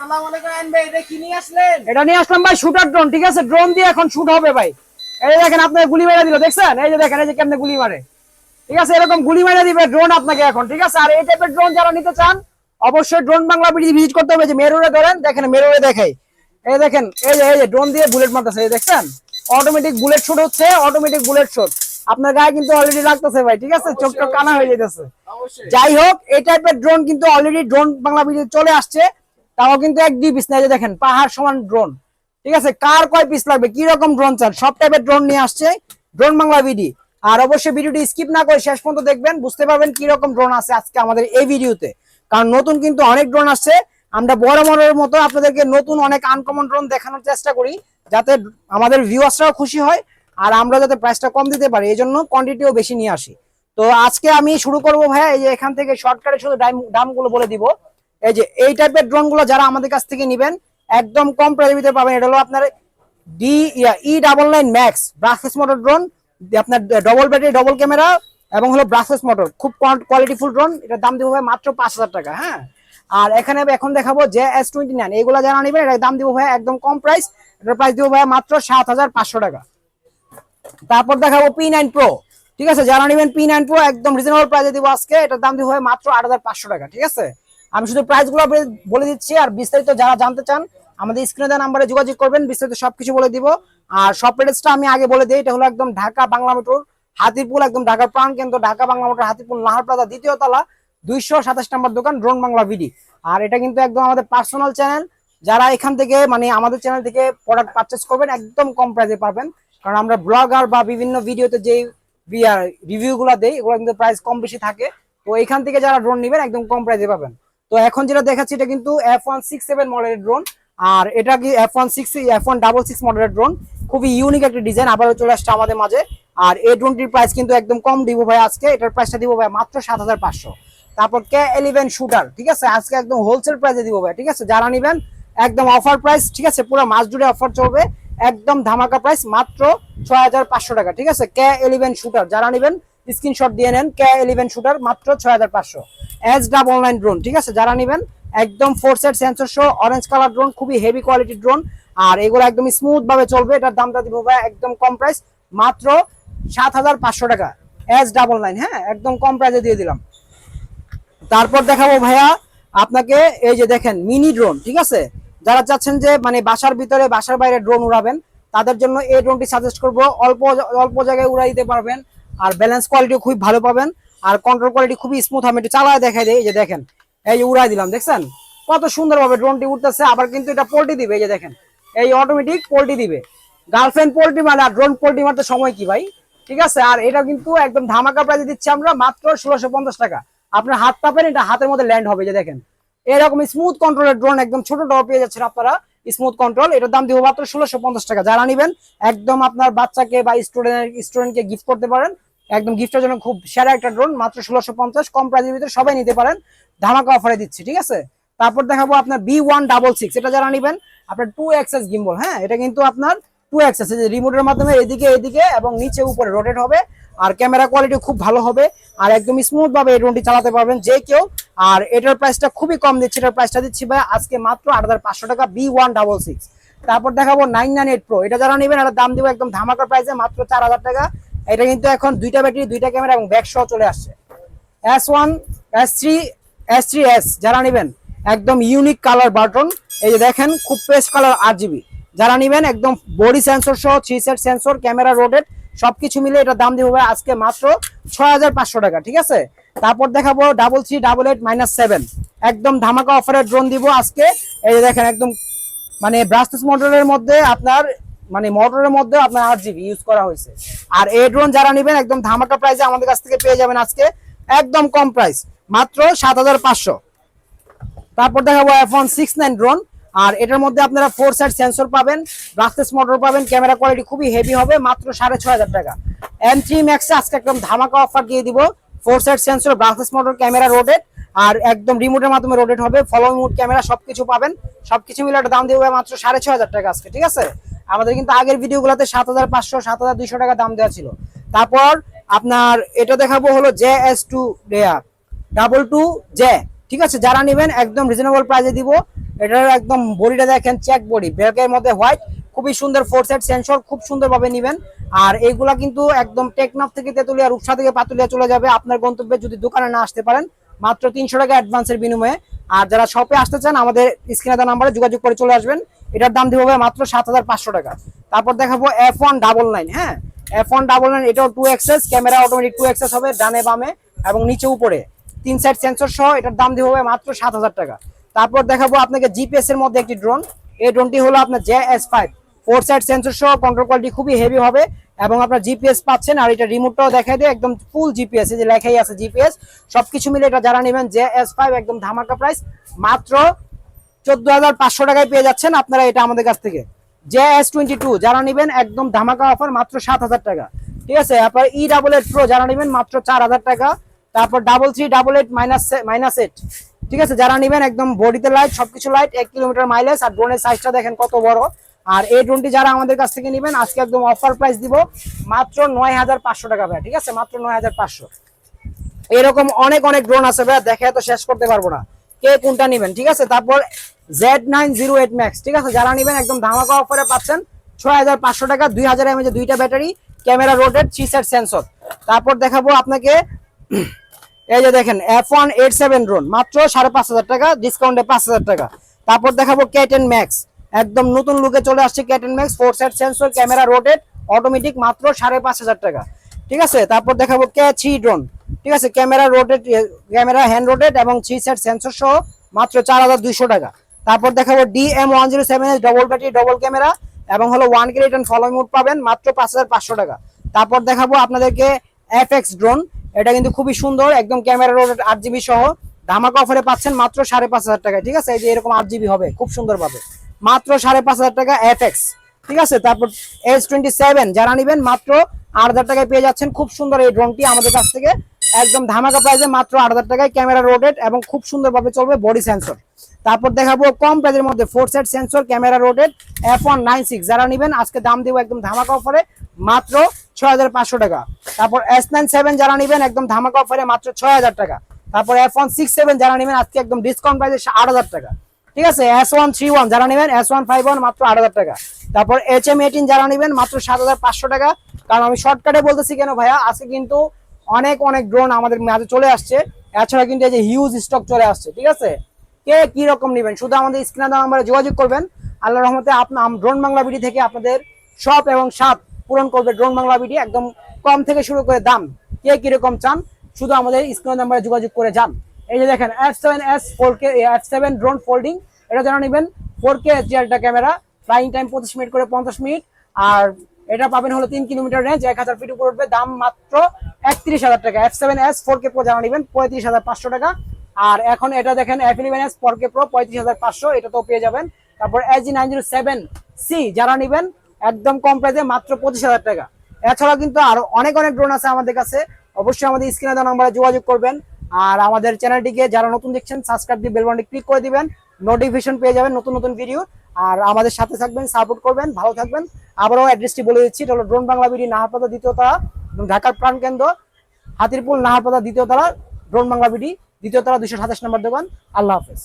এটা কি নিয়ে আসলেন? এটা নিয়ে আসলাম ভাই শুটার ড্রোন ঠিক আছে? ড্রোন দিয়ে এখন শুট হবে ভাই। এই দেখেন আপনার গুলি মেরে দিল দেখছেন? এই যে দেখেন এই যে কেমনে গুলি মারে। ঠিক আছে? এরকম গুলি মেরে দিবে ড্রোন আপনাকে এখন ঠিক আছে? আর এই টাইপের ড্রোন যারা নিতে চান অবশ্যই ড্রোন বাংলা ভিজিট করতে হবে। যে মেরুরে ধরেন দেখেন মেরুরে দেখাই। এই দেখেন এই যে এই যে ড্রোন দিয়ে বুলেট মারতেছে এই দেখছেন? অটোমেটিক বুলেট শুট হচ্ছে অটোমেটিক বুলেট শুট আপনার গায়ে কিন্তু অলরেডি লাগতেছে ভাই ঠিক আছে? চোখ টোক কানা হয়ে যেতেছে যাই হোক এই টাইপের ড্রোন কিন্তু অলরেডি ড্রোন বাংলা ভিডিও চলে আসছে। তাও কিন্তু এক দুই পিস না, এই যে দেখেন, পাহাড় সমান ড্রোন ঠিক আছে? কার কয় পিস লাগবে? কি রকম ড্রোন চান? সব টাইপের ড্রোন নিয়ে আসছে ড্রোন বাংলা ভিডি আর অবশ্যই ভিডিওটি স্কিপ না করে শেষ পর্যন্ত দেখবেন, বুঝতে পারবেন কি রকম ড্রোন আছে আজকে আমাদের এই ভিডিওতে। কারণ নতুন কিন্তু অনেক ড্রোন আসছে। আমরা বড় বড়ের মতো আপনাদেরকে নতুন অনেক আনকমন ড্রোন দেখানোর চেষ্টা করি, যাতে আমাদের ভিউয়ার্সরাও খুশি হয় আর আমরা যাতে প্রাইসটা কম দিতে পারি, এই জন্য কোয়ান্টিটিও বেশি নিয়ে আসি। তো আজকে আমি শুরু করব ভাইয়া, এই যে এখান থেকে শর্টকাটে শুধু দাম- দামগুলো বলে দিব। এই যে, এই টাইপের ড্রোনগুলো যারা আমাদের কাছ থেকে নিবেন, একদম কম প্রাইসের ভিতরে পাবেন। এটা হলো আপনার D E double nine max brushes motor drone আপনার ডবল ব্যাটারি ডবল ক্যামেরা এবং হলো ব্রাসেস মোটর খুব কোয়ালিটিফুল ড্রোন এটার দাম দিব ভাই মাত্র পাঁচ হাজার টাকা হ্যাঁ? আর এখানে এখন দেখাবো যে এস টোয়েন্টি নাইন এগুলো যারা নিবেন, এটার দাম দিব ভাই একদম কম প্রাইস এটার প্রাইস দিব ভাই মাত্র সাত হাজার পাঁচশো টাকা। তারপর দেখাবো পি নাইন প্রো ঠিক আছে? যারা নেবেন পি নাইন প্রো একদম রিজনেবল প্রাইসে দিব আজকে, এটার দাম দিব হয় মাত্র আট হাজার পাঁচশো টাকা, ঠিক আছে? আমি শুধু প্রাইসগুলো বলে দিচ্ছি আর বিস্তারিত যারা জানতে চান, আমাদের স্ক্রিনে দেওয়া নাম্বারে যোগাযোগ করবেন, বিস্তারিত সবকিছু বলে দিব। আর সব প্যাডেসটা আমি আগে বলে দিই, এটা হলো একদম ঢাকা বাংলা মোটর হাতিপুল একদম ঢাকার প্রাণ কেন্দ্র, ঢাকা বাংলা মোটর হাতিপুল নাহার প্লাজা, দ্বিতীয় তলা, দুইশো সাতাশ নম্বর দোকান, ড্রোন বাংলা ভিডি। আর এটা কিন্তু একদম আমাদের পার্সোনাল চ্যানেল যারা এখান থেকে মানে আমাদের চ্যানেল থেকে প্রোডাক্ট পারচেস করবেন, একদম কম প্রাইসে পাবেন কারণ আমরা ব্লগার বা বিভিন্ন ভিডিওতে যে রিভিউ গুলো দেই, এগুলো কিন্তু প্রাইস কম বেশি থাকে। তো এখান থেকে যারা ড্রোন নেবেন, একদম কম প্রাইসে পাবেন। তো এখন যেটা দেখাচ্ছি, এটা কিন্তু এফ ওয়ান সিক্স সেভেন মডেলের ড্রোন আর এটা কি F one six F one double six মডেলের ড্রোন খুবই ইউনিক একটা ডিজাইন আবারও চলে আসছে আমাদের মাঝে। আর এই ড্রোনটির প্রাইস কিন্তু একদম কম দিব ভাই আজকে, এটার প্রাইসটা দিব ভাই মাত্র সাত হাজার পাঁচশো। তারপর কে এলিভেন শুটার ঠিক আছে? আজকে একদম হোলসেল প্রাইসে দিব ভাই, ঠিক আছে? যারা নেবেন, একদম অফার প্রাইস ঠিক আছে? পুরো মাস জুড়ে অফার চলবে, একদম ধামাকা প্রাইস মাত্র ছয় হাজার পাঁচশো টাকা, ঠিক আছে? কে এলিভেন শুটার যারা নেবেন স্ক্রিনশট দিয়ে নেন কে এলিভেন শুটার মাত্র ছয় হাজার পাঁচশো। এস ডাবল নাইন ড্রোন ঠিক আছে? যারা নেবেন, একদম four set sensor show orange colour drone খুবই হেভি কোয়ালিটির ড্রোন আর এগুলো একদম স্মুথ ভাবে চলবে। এটার দামটা দিব ভাই একদম কম প্রাইস মাত্র সাত হাজার পাঁচশো টাকা। এস ডাবল নাইন হ্যাঁ? একদম কম প্রাইসে দিয়ে দিলাম। তারপর দেখাবো ভাইয়া, আপনাকে এই যে দেখেন মিনি ড্রোন ঠিক আছে? যারা চাচ্ছেন যে মানে বাসার ভিতরে, বাসার বাইরে ড্রোন উড়াবেন, তাদের জন্য এই ড্রোনটি সাজেস্ট করব। অল্প অল্প জায়গায় উড়াই দিতে পারবেন। আর ব্যালেন্স কোয়ালিটি খুব ভালো পাবেন। আর কন্ট্রোল কোয়ালিটি খুবই স্মুথ আমি একটু চালায় দেখাই দেয় এই যে দেখেন, এই যে উড়াই দিলাম, দেখছেন? কত সুন্দরভাবে ড্রোনটি উঠতেছে আবার কিন্তু এটা পোল্টি দিবে, এই যে দেখেন, এই অটোমেটিক পোল্টি দিবে। গার্লফ্রেন্ড পোল্টি মানে আর ড্রোন পোল্টি মারতে সময় কি ভাই? ঠিক আছে? আর এটা কিন্তু একদম ধামাকা প্রাইজে দিচ্ছি আমরা, মাত্র ষোলোশো পঞ্চাশ টাকা। আপনার হাত পাবেন, এটা হাতের মধ্যে ল্যান্ড হবে যে দেখেন। এরকম স্মুথ কন্ট্রোলের ড্রোন একদম ছোট ড্র পেয়ে যাচ্ছেন আপনারা। স্মুথ কন্ট্রোল এটার দাম দিব মাত্র ষোলোশো পঞ্চাশ টাকা। যারা নিবেন, একদম আপনার বাচ্চাকে বা স্টুডেন্ট স্টুডেন্টকে গিফট করতে পারেন, একদম গিফটের জন্য খুব সেরা একটা ড্রোন মাত্র ষোলোশো পঞ্চাশ, কম প্রাইজের ভিতরে সবাই নিতে পারেন। ধামাকা অফারে দিচ্ছি, ঠিক আছে? তারপর দেখাবো আপনার বি ওয়ান ডাবল সিক্স এটা যারা নিবেন, আপনার টু এক্সেস গিম্বল হ্যাঁ? এটা কিন্তু আপনার টু এক্সএস রিমোটের মাধ্যমে এদিকে এদিকে এবং নিচে উপরে রোটেট হবে। আর ক্যামেরা কোয়ালিটি খুব ভালো হবে। আর একদম স্মুথভাবে এই ড্রোনটি চালাতে পারবেন যে কেউ আর এটার প্রাইসটা খুবই কম দিচ্ছে, এটার প্রাইসটা দিচ্ছি ভাই আজকে মাত্র আট হাজার পাঁচশো টাকা বি ওয়ান ডাবল সিক্স তারপর দেখাবো নাইন নাইন এইট প্রো এটা যারা নেবেন এটার দাম দিব একদম ধামাকার প্রাইসে মাত্র চার হাজার টাকা। এটা কিন্তু এখন দুইটা ব্যাটারি দুইটা ক্যামেরা এবং ব্যাক সহ চলে আসছে। S one S three S three S যারা নেবেন, একদম ইউনিক কালার বাটন এই যে দেখেন, খুব পেস্ট কালার আট জিবি যারা নেবেন, একদম বডি সেন্সর সহ three set sensor camera rotate সবকিছু মিলে এটা দাম দিব আজকে মাত্র ছয় হাজার পাঁচশো টাকা, ঠিক আছে? তারপর দেখাবো double three double eight minus seven একদম ধামাকা অফারের ড্রোন দিব আজকে। এই দেখেন একদম মানে ব্রাসলেস মডেলের মধ্যে আপনার মানে মোটরের মধ্যে আপনার আট জিবি ইউজ করা হয়েছে। আর এই ড্রোন যারা নেবেন, একদম ধামাকা প্রাইসে আমাদের কাছ থেকে পেয়ে যাবেন আজকে। একদম কম প্রাইস মাত্র সাত হাজার পাঁচশো। তারপর দেখাবো F one six nine drone আর এটার মধ্যে আপনারা ফোর সাইড সেন্সর পাবেন ব্রাসলেস মোটর পাবেন ক্যামেরা কোয়ালিটি খুবই হেভি হবে, মাত্র সাড়ে ছয় হাজার টাকা। এম থ্রি ম্যাক্সে আজকে একদম ধামাকা অফার দিয়ে দিব। Four side sensor brushless motor camera rotate আর একদম রিমোটের মাধ্যমে রোটেট হবে। ফলো মোড ক্যামেরা সবকিছু পাবেন। সবকিছু মিলে একটা দাম দেবো মাত্র সাড়ে ছয় হাজার টাকা আজকে, ঠিক আছে? আমাদের কিন্তু আগের ভিডিওগুলোতে সাত হাজার পাঁচশো, সাত হাজার দুইশো টাকা দাম দেওয়া ছিল। তারপর আপনার এটা দেখাবো হলো J S two double two J, ঠিক আছে? যারা নেবেন, একদম রিজনেবল প্রাইসে দিব। এটার একদম বডিটা দেখেন চেক বডি ব্যাগের মধ্যে হোয়াইট খুবই সুন্দর ফোর সাইড সেন্সর খুব সুন্দরভাবে নেবেন। আর এইগুলা কিন্তু একদম টেকনাফ থেকে তেতুলিয়া, রূপসা থেকে পাতুলিয়া চলে যাবে। আপনার গন্তব্যে যদি দোকানে না আসতে পারেন, মাত্র তিনশো টাকা অ্যাডভান্সের বিনিময়ে। আর যারা শপে আসতে চান, আমাদের স্ক্রিনে দেওয়া নাম্বারে যোগাযোগ করে চলে আসবেন। এটার দাম দিব মাত্র সাত হাজার পাঁচশো টাকা। তারপর দেখাবো এফ ওয়ান ডাবল নাইন হ্যাঁ? এফ ওয়ান ডাবল নাইন এটাও two axis camera automatic two axis হবে, ডানে বামে এবং নিচে উপরে। তিন সাইড সেন্সর সহ এটার দাম দিব মাত্র সাত হাজার টাকা। তারপর দেখাবো আপনাকে জিপিএস এর মধ্যে একটি ড্রোন এই ড্রোনটি হলো আপনার J S five four side sensor সহ কন্ট্রোল কোয়ালিটি খুবই হেভি হবে এবং আপনার জিপিএস পাচ্ছেন আর এটা রিমোটটাও দেখাই দেয়, একদম ফুল জিপিএস যে লেখাই আছে জিপিএস সবকিছু মিলে এটা যারা নেবেন জে এস ফাইভ একদম ধামাকা প্রাইস মাত্র চোদ্দ হাজার পাঁচশো টাকায় পেয়ে যাচ্ছেন আপনারা এটা আমাদের কাছ থেকে। জে এস টোয়েন্টি টু যারা নেবেন একদম ধামাকা অফার মাত্র সাত হাজার টাকা। ঠিক আছে তারপর ই ডাবল এইট প্রো যারা নেবেন, মাত্র চার হাজার টাকা। তারপর double three double eight minus minus eight ঠিক আছে, যারা নেবেন একদম বডিতে লাইট সবকিছু লাইট এক কিলোমিটার মাইলেজ আর ড্রোনের সাইজটা দেখেন কত বড়। আর এই ড্রোনটি যারা আমাদের কাছ থেকে নেবেন, আজকে একদম অফার প্রাইস দিব মাত্র নয় হাজার পাঁচশো টাকা ভাই, ঠিক আছে? মাত্র নয় হাজার পাঁচশো। এরকম অনেক অনেক ড্রোন আছে ভাই, দেখে তো শেষ করতে পারব না। কে কোনটা নেবেন, ঠিক আছে? তারপর Z nine zero eight max ঠিক আছে? যারা নেবেন, একদম ধামাকা অফারে পাচ্ছেন, ছয় হাজার পাঁচশো টাকা, দুই হাজার এমএজ দুইটা battery camera rotate three set sensor তারপর দেখাবো আপনাকে, এই যে দেখেন F one eight seven drone মাত্র সাড়ে পাঁচ হাজার টাকা ডিসকাউন্টে পাঁচ হাজার টাকা। তারপর দেখাবো কে টেন ম্যাক্স একদম নতুন লুকে চলে আসছে ক্যাটেন max four set sensor camera rotate automatic মাত্র সাড়ে পাঁচ হাজার টাকা। ঠিক আছে? তারপর দেখাবো কে থ্রি ড্রোন ঠিক আছে? Camera rotate camera hand rotate এবং থ্রি সেট সেন্সর সহ মাত্র চার হাজার দুইশো টাকা। তারপর দেখাবো D M one zero seven S double battery double camera এবং হলো one key return follow mode পাবেন মাত্র পাঁচ হাজার পাঁচশো টাকা। তারপর দেখাবো আপনাদেরকে এফ এক্স ড্রোন এটা কিন্তু খুবই সুন্দর, একদম ক্যামেরা রোটেড আট জিবি সহ। ধামাকা অফারে পাচ্ছেন মাত্র সাড়ে পাঁচ হাজার টাকা ঠিক আছে? এই যে এরকম আট জিবি হবে, খুব সুন্দর পাবে মাত্র সাড়ে পাঁচ হাজার টাকা এফ এক্স ঠিক আছে? তারপর এস টোয়েন্টি সেভেন যারা নেবেন, মাত্র আট হাজার টাকায় পেয়ে যাচ্ছেন। খুব সুন্দর এই ড্রোনটি আমাদের কাছ থেকে। একদম ধামাকা প্রাইসে মাত্র আট হাজার টাকায় ক্যামেরা রোটেড এবং খুব সুন্দরভাবে চলবে বডি সেন্সর তারপর দেখাবো কম প্রাইজের মধ্যে four set sensor camera rotate F one nine six যারা নেবেন, আজকে দাম দিব একদম ধামাকা অফারে মাত্র ছয় হাজার পাঁচশো টাকা। তারপর এস নাইন সেভেন যারা নেবেন, একদম ধামাকা অফারে মাত্র ছয় হাজার টাকা। তারপর এফ ওয়ান সিক্স সেভেন যারা নেবেন, আজকে একদম ডিসকাউন্ট প্রাইসে আট হাজার টাকা। ঠিক আছে? এস ওয়ান থ্রি ওয়ান যারা নেবেন এস ওয়ান ফাইভ ওয়ান মাত্র আট হাজার টাকা। তারপর এইচ এম এইটিন যারা নেবেন, মাত্র সাত হাজার পাঁচশো টাকা। কারণ আমি শর্টকাটে বলতেছি কেন ভাইয়া? আজকে কিন্তু অনেক অনেক ড্রোন আমাদের মাঝে চলে আসছে। এছাড়া কিন্তু এই যে হিউজ স্টক চলে আসছে, ঠিক আছে? কে কি রকম নেবেন? শুধু আমাদের স্ক্রিনে দেওয়া নাম্বারে যোগাযোগ করবেন। আল্লাহ রহমতে আপনার ড্রোন বাংলা বিডি থেকে আপনাদের শপ এবং স্বাদ পূরণ করবে ড্রোন বাংলা বিডি একদম কম থেকে শুরু করে দাম। কে কীরকম চান? শুধু আমাদের স্ক্রিন নাম্বারে যোগাযোগ করে যান। এই যে দেখেন F seven S four K F seven drone folding এটা যারা নেবেন ফোর কে এইচডিআরটা ক্যামেরা ফ্লাইং টাইম পঁচিশ মিনিট করে পঞ্চাশ মিনিট, আর এটা পাবেন হলো তিন কিলোমিটার রেঞ্জ এক হাজার ফিট উপর উঠবে, দাম মাত্র একত্রিশ হাজার টাকা। F seven S four K pro যারা নেবেন, পঁয়ত্রিশ হাজার পাঁচশো টাকা। আর এখন এটা দেখেন F eleven S four K pro পঁয়ত্রিশ হাজার পাঁচশো, এটা তো পেয়ে যাবেন। তারপর S G nine zero seven C যারা নেবেন, একদম কম প্রাইসে মাত্র পঁচিশ হাজার টাকা। এছাড়াও কিন্তু আরও অনেক অনেক ড্রোন আছে আমাদের কাছে। অবশ্যই আমাদের স্ক্রিনে দেওয়া নাম্বারে যোগাযোগ করবেন। আর আমাদের চ্যানেলটিকে যারা নতুন দেখছেন সাবস্ক্রাইব দিয়ে বেলবনটি ক্লিক করে দিবেন। নোটিফিকেশন পেয়ে যাবেন নতুন নতুন ভিডিও আর আমাদের সাথে থাকবেন সাপোর্ট করবেন, ভালো থাকবেন। আবারও অ্যাড্রেসটি বলে দিচ্ছি, এটা হলো ড্রোন বাংলা বিডি নাহারপাতা দ্বিতীয় তারা ঢাকার প্রাণকেন্দ্র হাতিরপুল নাহারপাতা দ্বিতীয় তারা ড্রোন বাংলা বিডি দ্বিতীয় তারা দুশো সাতাশ নম্বর দোকান। আল্লাহ হাফেজ।